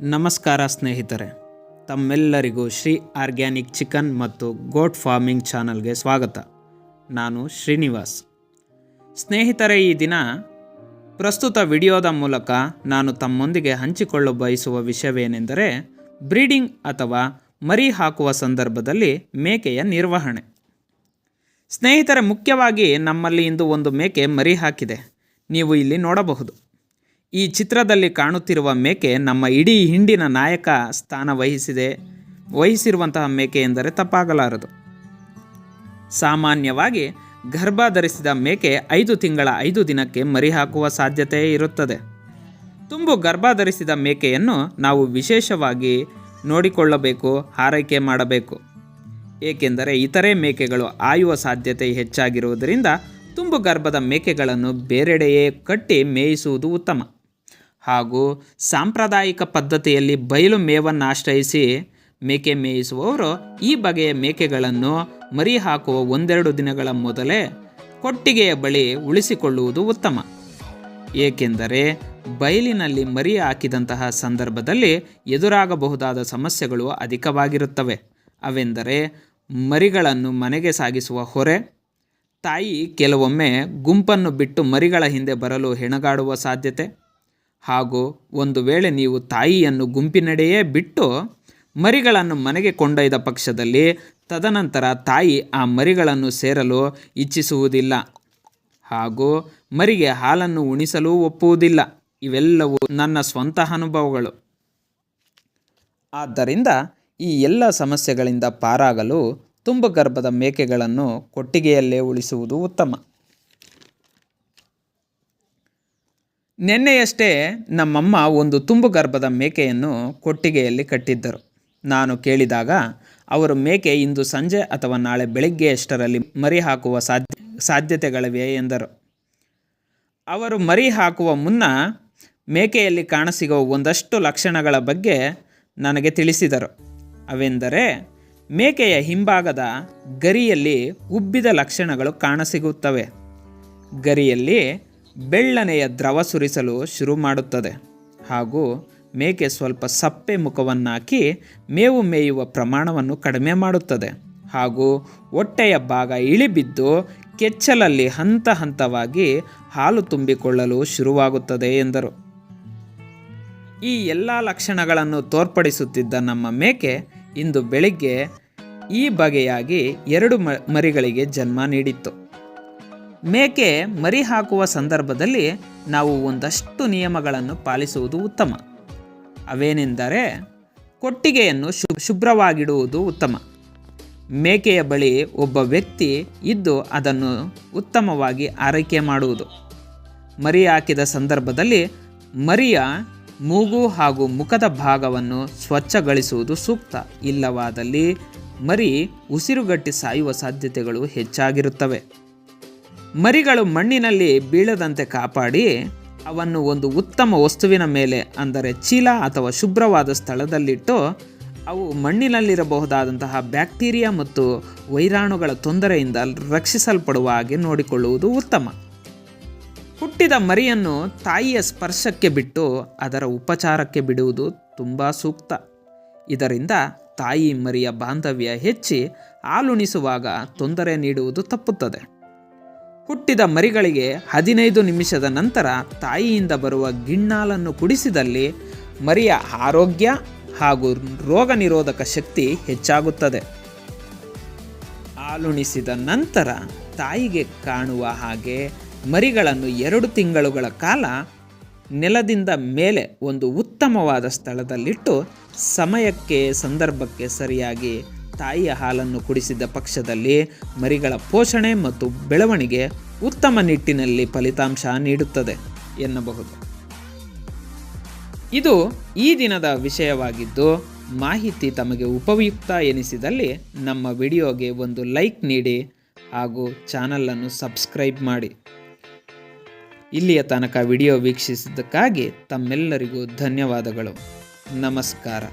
ನಮಸ್ಕಾರ ಸ್ನೇಹಿತರೆ, ತಮ್ಮೆಲ್ಲರಿಗೂ ಶ್ರೀ ಆರ್ಗ್ಯಾನಿಕ್ ಚಿಕನ್ ಮತ್ತು ಗೋಟ್ ಫಾರ್ಮಿಂಗ್ ಚಾನಲ್ಗೆ ಸ್ವಾಗತ. ನಾನು ಶ್ರೀನಿವಾಸ್. ಸ್ನೇಹಿತರೆ, ಈ ದಿನ ಪ್ರಸ್ತುತ ವಿಡಿಯೋದ ಮೂಲಕ ನಾನು ತಮ್ಮೊಂದಿಗೆ ಹಂಚಿಕೊಳ್ಳ ಬಯಸುವ ವಿಷಯವೇನೆಂದರೆ, ಬ್ರೀಡಿಂಗ್ ಅಥವಾ ಮರಿ ಹಾಕುವ ಸಂದರ್ಭದಲ್ಲಿ ಮೇಕೆಯ ನಿರ್ವಹಣೆ. ಸ್ನೇಹಿತರೆ, ಮುಖ್ಯವಾಗಿ ನಮ್ಮಲ್ಲಿ ಇಂದು ಒಂದು ಮೇಕೆ ಮರಿ ಹಾಕಿದೆ. ನೀವು ಇಲ್ಲಿ ನೋಡಬಹುದು. ಈ ಚಿತ್ರದಲ್ಲಿ ಕಾಣುತ್ತಿರುವ ಮೇಕೆ ನಮ್ಮ ಇಡೀ ಹಿಂಡಿನ ನಾಯಕ ಸ್ಥಾನ ವಹಿಸಿದೆ. ವಹಿಸಿರುವಂತಹ ಮೇಕೆ ಎಂದರೆ ತಪ್ಪಾಗಲಾರದು. ಸಾಮಾನ್ಯವಾಗಿ ಗರ್ಭ ಧರಿಸಿದ ಮೇಕೆ ಐದು ತಿಂಗಳ ಐದು ದಿನಕ್ಕೆ ಮರಿ ಹಾಕುವ ಸಾಧ್ಯತೆ ಇರುತ್ತದೆ. ತುಂಬು ಗರ್ಭ ಧರಿಸಿದ ಮೇಕೆಯನ್ನು ನಾವು ವಿಶೇಷವಾಗಿ ನೋಡಿಕೊಳ್ಳಬೇಕು ಆರೈಕೆ ಮಾಡಬೇಕು. ಏಕೆಂದರೆ ಇತರೆ ಮೇಕೆಗಳು ಆಯುವ ಸಾಧ್ಯತೆ ಹೆಚ್ಚಾಗಿರುವುದರಿಂದ ತುಂಬು ಗರ್ಭದ ಮೇಕೆಗಳನ್ನು ಬೇರೆಡೆಯೇ ಕಟ್ಟಿ ಮೇಯಿಸುವುದು ಉತ್ತಮ. ಹಾಗೂ ಸಾಂಪ್ರದಾಯಿಕ ಪದ್ಧತಿಯಲ್ಲಿ ಬಯಲು ಮೇವನ್ನು ಆಶ್ರಯಿಸಿ ಮೇಕೆ ಮೇಯಿಸುವವರು ಈ ಬಗೆಯ ಮೇಕೆಗಳನ್ನು ಮರಿ ಹಾಕುವ ಒಂದೆರಡು ದಿನಗಳ ಮೊದಲೇ ಕೊಟ್ಟಿಗೆಯ ಬಳಿ ಉಳಿಸಿಕೊಳ್ಳುವುದು ಉತ್ತಮ. ಏಕೆಂದರೆ ಬಯಲಿನಲ್ಲಿ ಮರಿ ಹಾಕಿದಂತಹ ಸಂದರ್ಭದಲ್ಲಿ ಎದುರಾಗಬಹುದಾದ ಸಮಸ್ಯೆಗಳು ಅಧಿಕವಾಗಿರುತ್ತವೆ. ಅವೆಂದರೆ ಮರಿಗಳನ್ನು ಮನೆಗೆ ಸಾಗಿಸುವ ಹೊರೆ, ತಾಯಿ ಕೆಲವೊಮ್ಮೆ ಗುಂಪನ್ನು ಬಿಟ್ಟು ಮರಿಗಳ ಹಿಂದೆ ಬರಲು ಹೆಣಗಾಡುವ ಸಾಧ್ಯತೆ ಹಾಗೂ ಒಂದು ವೇಳೆ ನೀವು ತಾಯಿಯನ್ನು ಗುಂಪಿನಡೆಯೇ ಬಿಟ್ಟು ಮರಿಗಳನ್ನು ಮನೆಗೆ ಕೊಂಡೊಯ್ದ ಪಕ್ಷದಲ್ಲಿ ತದನಂತರ ತಾಯಿ ಆ ಮರಿಗಳನ್ನು ಸೇರಲು ಇಚ್ಛಿಸುವುದಿಲ್ಲ ಹಾಗೂ ಮರಿಗೆ ಹಾಲನ್ನು ಉಣಿಸಲು ಒಪ್ಪುವುದಿಲ್ಲ. ಇವೆಲ್ಲವೂ ನನ್ನ ಸ್ವಂತ ಅನುಭವಗಳು. ಆದ್ದರಿಂದ ಈ ಎಲ್ಲ ಸಮಸ್ಯೆಗಳಿಂದ ಪಾರಾಗಲು ತುಂಬು ಗರ್ಭದ ಮೇಕೆಗಳನ್ನು ಕೊಟ್ಟಿಗೆಯಲ್ಲೇ ಉಳಿಸುವುದು ಉತ್ತಮ. ನಿನ್ನೆಯಷ್ಟೇ ನಮ್ಮಮ್ಮ ಒಂದು ತುಂಬು ಗರ್ಭದ ಮೇಕೆಯನ್ನು ಕೊಟ್ಟಿಗೆಯಲ್ಲಿ ಕಟ್ಟಿದ್ದರು. ನಾನು ಕೇಳಿದಾಗ, ಅವರು ಮೇಕೆ ಇಂದು ಸಂಜೆ ಅಥವಾ ನಾಳೆ ಬೆಳಿಗ್ಗೆಯಷ್ಟರಲ್ಲಿ ಮರಿ ಹಾಕುವ ಸಾಧ್ಯ, ಸಾಧ್ಯತೆಗಳಿವೆ? ಎಂದರು. ಅವರು ಮರಿ ಹಾಕುವ ಮುನ್ನ ಮೇಕೆಯಲ್ಲಿ ಕಾಣಸಿಗುವ ಒಂದಷ್ಟು ಲಕ್ಷಣಗಳ ಬಗ್ಗೆ ನನಗೆ ತಿಳಿಸಿದರು. ಅವೆಂದರೆ, ಮೇಕೆಯ ಹಿಂಭಾಗದ ಗರಿಯಲ್ಲಿ ಉಬ್ಬಿದ ಲಕ್ಷಣಗಳು ಕಾಣಸಿಗುತ್ತವೆ. ಗರಿಯಲ್ಲಿ ಬೆಳ್ಳನೆಯ ದ್ರವ ಸುರಿಸಲು ಶುರು ಮಾಡುತ್ತದೆ ಹಾಗೂ ಮೇಕೆ ಸ್ವಲ್ಪ ಸಪ್ಪೆ ಮುಖವನ್ನಾಕಿ ಮೇವು ಮೇಯುವ ಪ್ರಮಾಣವನ್ನು ಕಡಿಮೆ ಮಾಡುತ್ತದೆ ಹಾಗೂ ಹೊಟ್ಟೆಯ ಭಾಗ ಇಳಿಬಿದ್ದು ಕೆಚ್ಚಲಲ್ಲಿ ಹಂತ ಹಂತವಾಗಿ ಹಾಲು ತುಂಬಿಕೊಳ್ಳಲು ಶುರುವಾಗುತ್ತದೆ ಎಂದರು. ಈ ಎಲ್ಲ ಲಕ್ಷಣಗಳನ್ನು ತೋರ್ಪಡಿಸುತ್ತಿದ್ದ ನಮ್ಮ ಮೇಕೆ ಇಂದು ಬೆಳಿಗ್ಗೆ ಈ ಬಗೆಯಾಗಿ ಎರಡು ಮರಿಗಳಿಗೆ ಜನ್ಮ ನೀಡಿತ್ತು. ಮೇಕೆ ಮರಿ ಹಾಕುವ ಸಂದರ್ಭದಲ್ಲಿ ನಾವು ಒಂದಷ್ಟು ನಿಯಮಗಳನ್ನು ಪಾಲಿಸುವುದು ಉತ್ತಮ. ಅವೇನೆಂದರೆ ಕೊಟ್ಟಿಗೆಯನ್ನು ಶು, ಶುಭ್ರವಾಗಿಡುವುದು ಉತ್ತಮ. ಮೇಕೆಯ ಬಳಿ ಒಬ್ಬ ವ್ಯಕ್ತಿ ಇದ್ದು ಅದನ್ನು ಉತ್ತಮವಾಗಿ ಆರೈಕೆ ಮಾಡುವುದು. ಮರಿ ಹಾಕಿದ ಸಂದರ್ಭದಲ್ಲಿ ಮರಿಯ ಮೂಗು ಹಾಗೂ ಮುಖದ ಭಾಗವನ್ನು ಸ್ವಚ್ಛಗೊಳಿಸುವುದು ಸೂಕ್ತ. ಇಲ್ಲವಾದಲ್ಲಿ ಮರಿ ಉಸಿರುಗಟ್ಟಿ ಸಾಯುವ ಸಾಧ್ಯತೆಗಳು ಹೆಚ್ಚಾಗಿರುತ್ತವೆ. ಮರಿಗಳು ಮಣ್ಣಿನಲ್ಲಿ ಬೀಳದಂತೆ ಕಾಪಾಡಿ ಅವನ್ನು ಒಂದು ಉತ್ತಮ ವಸ್ತುವಿನ ಮೇಲೆ, ಅಂದರೆ ಚೀಲ ಅಥವಾ ಶುಭ್ರವಾದ ಸ್ಥಳದಲ್ಲಿಟ್ಟು ಅವು ಮಣ್ಣಿನಲ್ಲಿರಬಹುದಾದಂತಹ ಬ್ಯಾಕ್ಟೀರಿಯಾ ಮತ್ತು ವೈರಾಣುಗಳ ತೊಂದರೆಯಿಂದ ರಕ್ಷಿಸಲ್ಪಡುವ ಹಾಗೆ ನೋಡಿಕೊಳ್ಳುವುದು ಉತ್ತಮ. ಹುಟ್ಟಿದ ಮರಿಯನ್ನು ತಾಯಿಯ ಸ್ಪರ್ಶಕ್ಕೆ ಬಿಟ್ಟು ಅದರ ಉಪಚಾರಕ್ಕೆ ಬಿಡುವುದು ತುಂಬ ಸೂಕ್ತ. ಇದರಿಂದ ತಾಯಿ ಮರಿಯ ಬಾಂಧವ್ಯ ಹೆಚ್ಚಿ ಹಾಲುಣಿಸುವಾಗ ತೊಂದರೆ ನೀಡುವುದು ತಪ್ಪುತ್ತದೆ. ಹುಟ್ಟಿದ ಮರಿಗಳಿಗೆ ಹದಿನೈದು ನಿಮಿಷದ ನಂತರ ತಾಯಿಯಿಂದ ಬರುವ ಗಿಣ್ಣಾಲನ್ನು ಕುಡಿಸಿದಲ್ಲಿ ಮರಿಯ ಆರೋಗ್ಯ ಹಾಗೂ ರೋಗ ನಿರೋಧಕ ಶಕ್ತಿ ಹೆಚ್ಚಾಗುತ್ತದೆ. ಹಾಲುಣಿಸಿದ ನಂತರ ತಾಯಿಗೆ ಕಾಣುವ ಹಾಗೆ ಮರಿಗಳನ್ನು ಎರಡು ತಿಂಗಳುಗಳ ಕಾಲ ನೆಲದಿಂದ ಮೇಲೆ ಒಂದು ಉತ್ತಮವಾದ ಸ್ಥಳದಲ್ಲಿಟ್ಟು ಸಮಯಕ್ಕೆ, ಸಂದರ್ಭಕ್ಕೆ ಸರಿಯಾಗಿ ತಾಯಿಯ ಹಾಲನ್ನು ಕುಡಿಸಿದ ಪಕ್ಷದಲ್ಲಿ ಮರಿಗಳ ಪೋಷಣೆ ಮತ್ತು ಬೆಳವಣಿಗೆ ಉತ್ತಮ ನಿಟ್ಟಿನಲ್ಲಿ ಫಲಿತಾಂಶ ನೀಡುತ್ತದೆ ಎನ್ನಬಹುದು. ಇದು ಈ ದಿನದ ವಿಷಯವಾಗಿದ್ದು, ಮಾಹಿತಿ ತಮಗೆ ಉಪಯುಕ್ತ ಎನಿಸಿದಲ್ಲಿ ನಮ್ಮ ವಿಡಿಯೋಗೆ ಒಂದು ಲೈಕ್ ನೀಡಿ ಹಾಗೂ ಚಾನಲನ್ನು ಸಬ್ಸ್ಕ್ರೈಬ್ ಮಾಡಿ. ಇಲ್ಲಿಯ ತನಕ ವಿಡಿಯೋ ವೀಕ್ಷಿಸಿದ್ದಕ್ಕಾಗಿ ತಮ್ಮೆಲ್ಲರಿಗೂ ಧನ್ಯವಾದಗಳು. ನಮಸ್ಕಾರ.